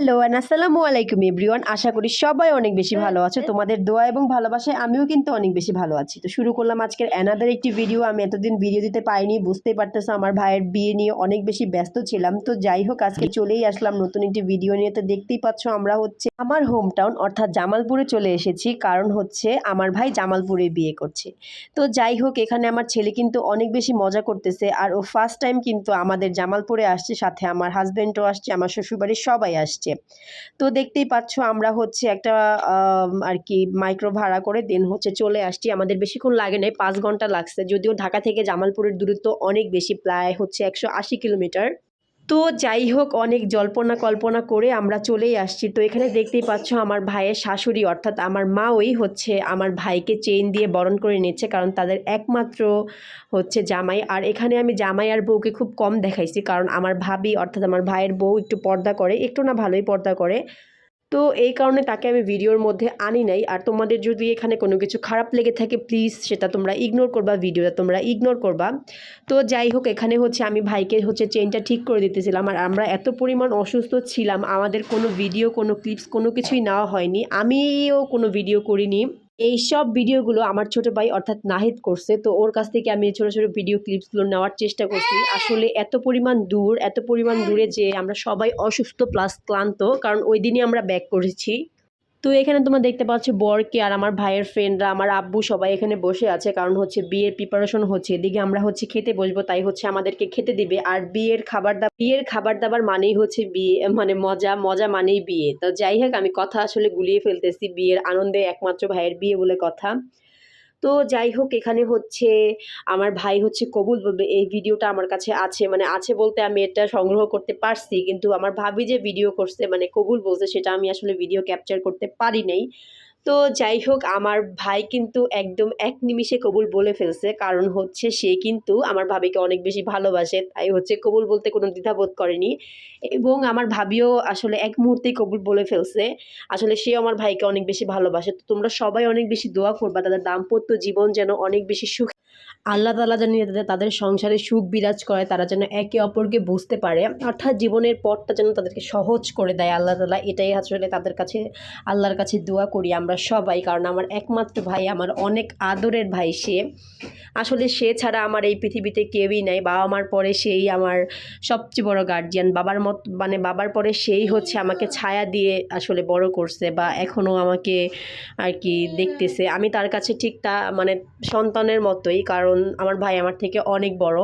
Hello and আসসালামু আলাইকুম everyone আশা করি সবাই অনেক বেশি ভালো আছো। তোমাদের দোয়া এবং ভালোবাসায় আমিও কিন্তু অনেক বেশি ভালো আছি। তো শুরু করলাম আজকের অ্যানাদার একটি ভিডিও আমি এতদিন ভিডিও দিতে পারিনি, বুঝতেই পারতেছো আমার ভাইয়ের বিয়ে নিয়ে অনেক বেশি ব্যস্ত ছিলাম। তো যাই হোক, আজকে চলেই আসলাম নতুন একটি ভিডিও নিয়ে। তো দেখতেই পাচ্ছ আমরা হচ্ছে আমার হোম টাউন অর্থাৎ জামালপুরে চলে এসেছি। কারণ হচ্ছে আমার ভাই জামালপুরে বিয়ে করছে। তো যাই হোক, এখানে আমার ছেলে কিন্তু অনেক বেশি মজা করতেছে। আর ও ফার্স্ট টাইম কিন্তু আমাদের জামালপুরে আসছে, সাথে আমার হাজব্যান্ডও আসছে, আমার শ্বশুরবাড়ির সবাই আসছে। তো দেখতেই পাচ্ছ আমরা হচ্ছে একটা আর কি মাইক্রো ভাড়া করে দেন হচ্ছে চলে আসছি। আমাদের বেশিক্ষণ লাগে নাই, পাঁচ ঘণ্টা লাগছে। যদিও ঢাকা থেকে জামালপুরের দূরত্ব অনেক বেশি, প্রায় হচ্ছে একশো আশি কিলোমিটার। তো যাই হোক, অনেক জল্পনা কল্পনা করে আমরা চলেই আসছি। তো এখানে দেখতেই পাচ্ছ আমার ভাইয়ের শাশুড়ি, অর্থাৎ আমার মা ওই হচ্ছে আমার ভাইকে চেইন দিয়ে বরণ করে নিচ্ছে, কারণ তাদের একমাত্র হচ্ছে জামাই। আর এখানে আমি জামাই আর বউকে খুব কম দেখাইছি, কারণ আমার ভাবি, অর্থাৎ আমার ভাইয়ের বউ একটু পর্দা করে, একটু না ভালোই পর্দা করে। তো এই কারণে তাকে আমি ভিডিওর মধ্যে আনি নাই। আর তোমাদের যদি এখানে কোনো কিছু খারাপ লেগে থাকে প্লিজ সেটা তোমরা ইগনোর করবা, ভিডিওটা তোমরা ইগনোর করবা। তো যাই হোক, এখানে হচ্ছে আমি ভাইকে হচ্ছে চেনটা ঠিক করে দিতেছিলাম। আর আমরা এত পরিমাণ অসুস্থ ছিলাম, আমাদের কোনো ভিডিও কোনো ক্লিপস কোনো কিছুই নেওয়া হয়নি। আমিও কোনো ভিডিও করিনি। এই সব ভিডিওগুলো আমার ছোট ভাই অর্থাৎ নাহিদ করছে। তো ওর কাছ থেকে আমি ছোট ছোট ভিডিও ক্লিপসগুলো নেওয়ার চেষ্টা করছি। আসলে এত পরিমাণ দূর, এত পরিমাণ দূরে যে আমরা সবাই অসুস্থ প্লাস ক্লান্ত, কারণ ওই দিনই আমরা ব্যাক করেছি। তো এখানে তোমরা দেখতে পাচ্ছ বরকে আর আমার ভাইয়ের ফ্রেন্ডরা আমার আব্বু সবাই এখানে বসে আছে। কারণ হচ্ছে বিয়ের প্রিপারেশন হচ্ছে, এদিকে আমরা হচ্ছে খেতে বসবো, তাই হচ্ছে আমাদেরকে খেতে দিবে। আর বিয়ের খাবার দাবার, বিয়ের খাবার দাবার মানেই হচ্ছে বিয়ে মানে মজা মজা মানেই বিয়ে। তো যাই হোক, আমি কথা আসলে গুলিয়ে ফেলতেছি বিয়ের আনন্দে একমাত্র ভাইয়ের বিয়ে বলে কথা। তো যাই হোক, এখানে হচ্ছে আমার ভাই হচ্ছে কবুল বলবে এই ভিডিওটা আমার কাছে আছে। মানে আছে বলতে আমি এটা সংগ্রহ করতে পারছি, কিন্তু আমার ভাবি যে ভিডিও করছে মানে কবুল বলছে, সেটা আমি আসলে ভিডিও ক্যাপচার করতে পারি নাই। তো যাই হোক, আমার ভাই কিন্তু একদম এক নিমিষে কবুল বলে ফেলছে। কারণ হচ্ছে সে কিন্তু আমার ভাবিকে অনেক বেশি ভালোবাসে, তাই হচ্ছে কবুল বলতে কোনো দ্বিধাবোধ করেনি। এবং আমার ভাবিও আসলে এক মুহূর্তেই কবুল বলে ফেলছে। আসলে সে আমার ভাইকে অনেক বেশি ভালোবাসে। তো তোমরা সবাই অনেক বেশি দোয়া করবা, তাদের দাম্পত্য জীবন যেন অনেক বেশি সুখ আল্লাহ তালা যেন তাদের সংসারে সুখ বিরাজ করে তারা যেন একে অপরকে বুঝতে পারে। অর্থাৎ জীবনের পথটা যেন তাদেরকে সহজ করে দেয় আল্লাহ তালা এটাই আসলে তাদের কাছে, আল্লাহর কাছে দোয়া করি আমরা সবাই। কারণ আমার একমাত্র ভাই, আমার অনেক আদরের ভাই সে। আসলে সে ছাড়া আমার এই পৃথিবীতে কেউই নাই। বাবা মার পরে সেই আমার সবচেয়ে বড় গার্জিয়ান বাবার মত মানে বাবার পরে সেই হচ্ছে আমাকে ছায়া দিয়ে আসলে বড় করছে বা এখনও আমাকে আর কি দেখতেছে। আমি তার কাছে ঠিক তা মানে সন্তানের মতোই। কারণ আমার ভাই আমার থেকে অনেক বড়।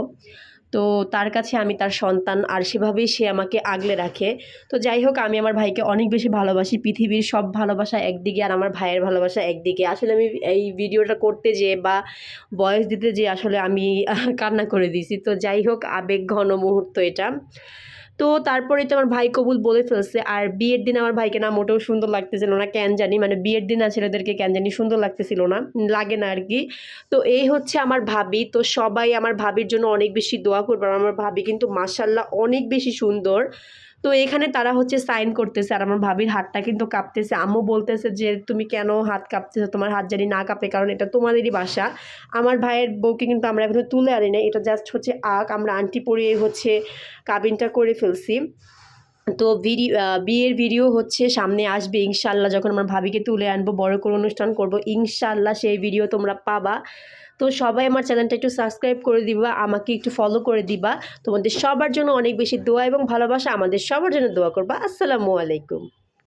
তো তার কাছে আমি তার সন্তান আর সেভাবেই সে আমাকে আগলে রাখে। তো যাই হোক, আমি আমার ভাইকে অনেক বেশি ভালোবাসি। পৃথিবীর সব ভালোবাসা একদিকে আর আমার ভাইয়ের ভালোবাসা একদিকে। আসলে আমি এই ভিডিওটা করতে যে বা বয়স দিতে যে আসলে আমি কান্না করে দিয়েছি। তো যাই হোক, আবেগ ঘন মুহূর্ত এটা। তো তারপরে তো আমার ভাই কবুল বলে ফেলছে, আর বিয়ের দিন আমার ভাইকে না মোটেও সুন্দর লাগতেছিল না, কেন জানি মানে বিয়ের দিন না ছেলেদেরকে কেন জানি সুন্দর লাগতেছিল না, লাগে না আর কি। তো এই হচ্ছে আমার ভাবি, তো সবাই আমার ভাবির জন্য অনেক বেশি দোয়া করবে আমার ভাবি কিন্তু মাসাল্লাহ অনেক বেশি সুন্দর। তো এখানে তারা হচ্ছে সাইন করতেছে আর আমার ভাবির হাতটা কিন্তু কাঁপতেছে। আম্মু বলতেছে যে, তুমি কেন হাত কাঁপতেছে? তোমার হাত জানি না কাঁপে, কারণ এটা তোমাদেরই বাসা। আমার ভাইয়ের বউকে কিন্তু আমরা এখনও তুলে আনি না এটা জাস্ট হচ্ছে আঁক আমরা আন্টি পরিয়ে হচ্ছে কাবিনটা করে ফেলছি। তো ভিডিও বিয়ের ভিডিও হচ্ছে সামনে আসবে, ইনশাল্লাহ যখন আমার ভাবিকে তুলে আনব, বড় করে অনুষ্ঠান করব, ইনশাল্লাহ সেই ভিডিও তোমরা পাবা। তো সবাই আমার চ্যানেলটা একটু সাবস্ক্রাইব করে দিবা, আমাকে একটু ফলো করে দিবা। তোমাদের সবার জন্য অনেক বেশি দোয়া এবং ভালোবাসা, আমাদের সবার জন্য দোয়া করবা। আসসালামু আলাইকুম।